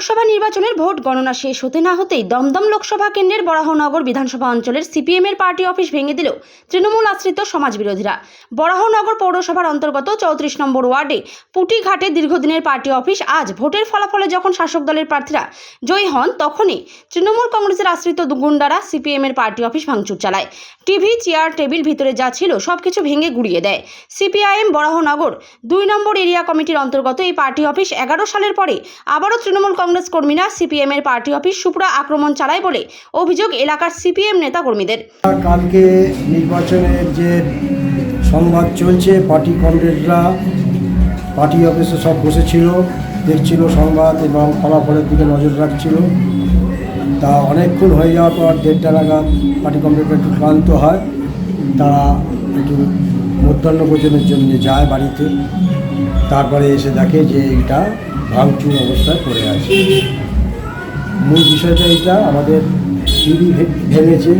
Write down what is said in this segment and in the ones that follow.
লোকসভা নির্বাচনের ভোট গণনা শেষ হতে না হতেই দমদম লোকসভা কেন্দ্রের বরাহনগর বিধানসভা অঞ্চলের সিপিএমের পার্টি অফিস ভেঙে দিল তৃণমূল আশ্রিত সমাজ বিরোধীরা বরাহনগর পৌরসভার অন্তর্গত চৌত্রিশ নম্বর ওয়ার্ডে পুটিঘাটে দীর্ঘদিনের পার্টি অফিস আজ ভোটের ফলাফলে যখন শাসক দলের প্রার্থীরা জয়ী হন, তখনই তৃণমূল কংগ্রেসের আশ্রিত গুন্ডারা সিপিএমের পার্টি অফিস ভাঙচুর চালায়। টিভি, চেয়ার, টেবিল ভিতরে যা ছিল সবকিছু ভেঙে গুড়িয়ে দেয়। সিপিআইএম বরাহনগর দুই নম্বর এরিয়া কমিটির অন্তর্গত এই পার্টি অফিস এগারো সালের পরে আবারও তৃণমূল কংগ্রেস কর্মীরা সিপিএম এর পার্টি অফিস সুপুরা আক্রমণ চালায় বলে অভিযোগ এলাকার সিপিএম নেতা কর্মীদের কালকে নির্বাচনের যে সংবাদ চলছে, পার্টি কমরেডরা পার্টি অফিসে সব বসেছিল, দেখছিল সংবাদ এবং ফলাফলের দিকে নজর রাখছিল। তা অনেকক্ষণ হয়ে যাওয়ার পর দেড়টা নাগাদ পার্টি কমরেডরা একটু ক্লান্ত হয়, তারা একটু মধ্যাহ্ন ভোজনের জন্য যায় বাড়িতে। তারপরে এসে দেখে যে এটা ভাঙচুর অবস্থায় পড়ে আছে। মূল বিষয়টা এটা আমাদের টিভি ভেঙেছে।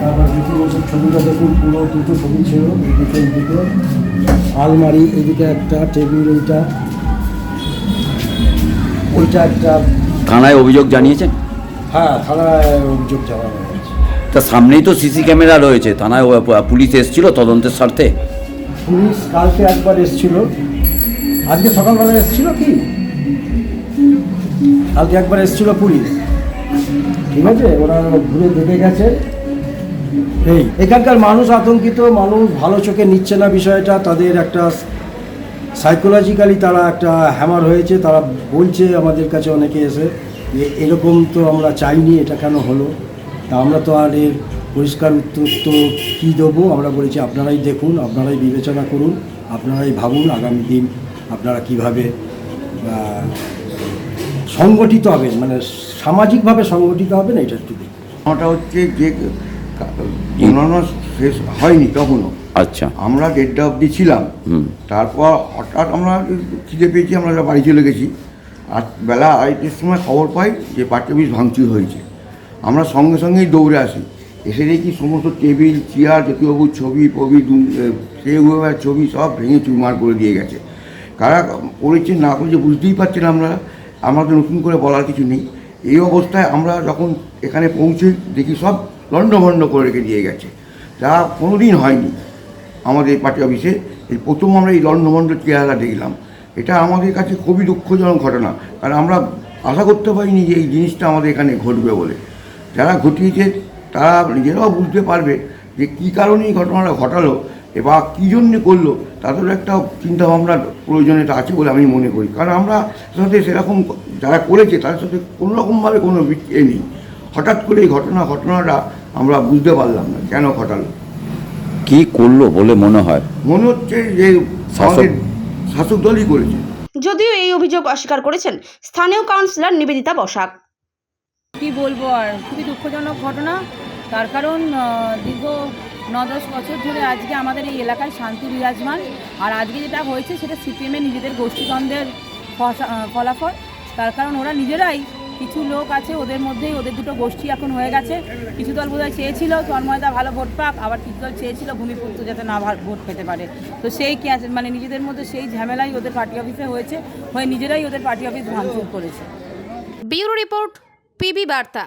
তারপর দুটো বছর ছবিটা দেখুন পুরো দুটো ছবি ছিল এদিকে এইদিকে আলমারি এদিকে একটা টেবিল এইটা। ওইটা একটা থানায় অভিযোগ জানিয়েছেন? হ্যাঁ থানায় অভিযোগ জানানো হয়েছে তা সামনেই তো সিসি ক্যামেরা রয়েছে। থানায় পুলিশ এসেছিল তদন্তের স্বার্থে? পুলিশ কালকে একবার এসেছিল। আজকে সকালবেলা এসেছিল কি? কালকে একবার এসেছিল পুলিশ। ঠিক আছে? ওরা ঘুরে দেখে গেছে। এই, এখানকার মানুষ আতঙ্কিত, মানুষ ভালো চোখে নিচ্ছে না বিষয়টা। তাদের একটা সাইকোলজিক্যালি তারা একটা হ্যামার হয়েছে। তারা বলছে আমাদের কাছে অনেকে এসে যে এরকম তো আমরা চাইনি, এটা কেন হলো? তা আমরা তো আর এর পরিষ্কার উত্তর তো কী দেবো? আমরা বলেছি, আপনারাই দেখুন, আপনারাই বিবেচনা করুন, আপনারাই ভাবুন আগামী দিন আপনারা কীভাবে সংগঠিত হবেন মানে সামাজিকভাবে সংগঠিত হবেন এটা একটু ওটা হচ্ছে যে শেষ হয়নি তখনও। আচ্ছা। আমরা দেড়টা অবধি ছিলাম। তারপর হঠাৎ আমরা খিদে পেয়েছি আমরা বাড়ি চলে গেছি। আর বেলা আড়াইটের সময় খবর পাই যে পার্টি অফিস ভাঙচুর হয়েছে। আমরা সঙ্গে সঙ্গেই দৌড়ে আসি। এসে দেখি সমস্ত টেবিল চেয়ার জ্যোতিবাবুর ছবি ফবি সেগুলোর ছবি সব ভেঙে চুরমার করে দিয়ে গেছে। কারা করেছে না করেছে বুঝতেই পারছেন আমরা। আমাদের নতুন করে বলার কিছু নেই। এই অবস্থায় আমরা যখন এখানে পৌঁছে দেখি সব লণ্ডভণ্ড করে রেখে দিয়ে গেছে। যা কোনো দিন হয়নি আমাদের পার্টি অফিসে। এই প্রথম আমরা এই লণ্ডভণ্ড চেহারা দেখলাম। এটা আমাদের কাছে খুবই দুঃখজনক ঘটনা। কারণ আমরা আশা করতে পারিনি যে এই জিনিসটা আমাদের এখানে ঘটবে বলে। যারা ঘটিয়েছে তারা নিজেরাও বুঝতে পারবে যে কী কারণে এই ঘটনাটা ঘটালো। বা কী জন্যে করল? তাদেরও একটা চিন্তাভাবনার প্রয়োজনীয়তা আছে বলে আমি মনে করি। কারণ আমরা সাথে সেরকম যারা করেছে তাদের সাথে কোনো রকমভাবে কোনো এ নেই। হঠাৎ করে এই ঘটনা ঘটনাটা আমরা বুঝতে পারলাম না কেন ঘটালো? কি করল বলে মনে হয়? মনে হচ্ছে যে আমাদের শাসক দলই করেছে। যদিও এই অভিযোগ অস্বীকার করেছেন স্থানীয় কাউন্সিলর নিবেদিতা বসাক। কি বলব আর খুবই দুঃখজনক ঘটনা। তার কারণ দীর্ঘ ন দশ বছর ধরে আজকে আমাদের এই এলাকায় শান্তি বিরাজমান। আর আজকে যেটা হয়েছে, সেটা সিপিএমের নিজেদের গোষ্ঠীদ্বন্দ্বের ফলাফল। তার কারণ ওরা নিজেরাই কিছু লোক আছে, ওদের মধ্যেই ওদের দুটো গোষ্ঠী এখন হয়ে গেছে। কিছু দল বোধহয় চেয়েছিল, তন্ময়দা ভালো ভোট পাক, আবার কিছু দল চেয়েছিল ভূমিপুত্র যাতে না ভোট পেতে পারে। তো সেই মানে নিজেদের মধ্যে সেই ঝামেলাই ওদের পার্টি অফিসে হয়েছে, হয়ে নিজেরাই ওদের পার্টি অফিস ভাঙচুর করেছে। ব্যুরো রিপোর্ট, পিবি বার্তা।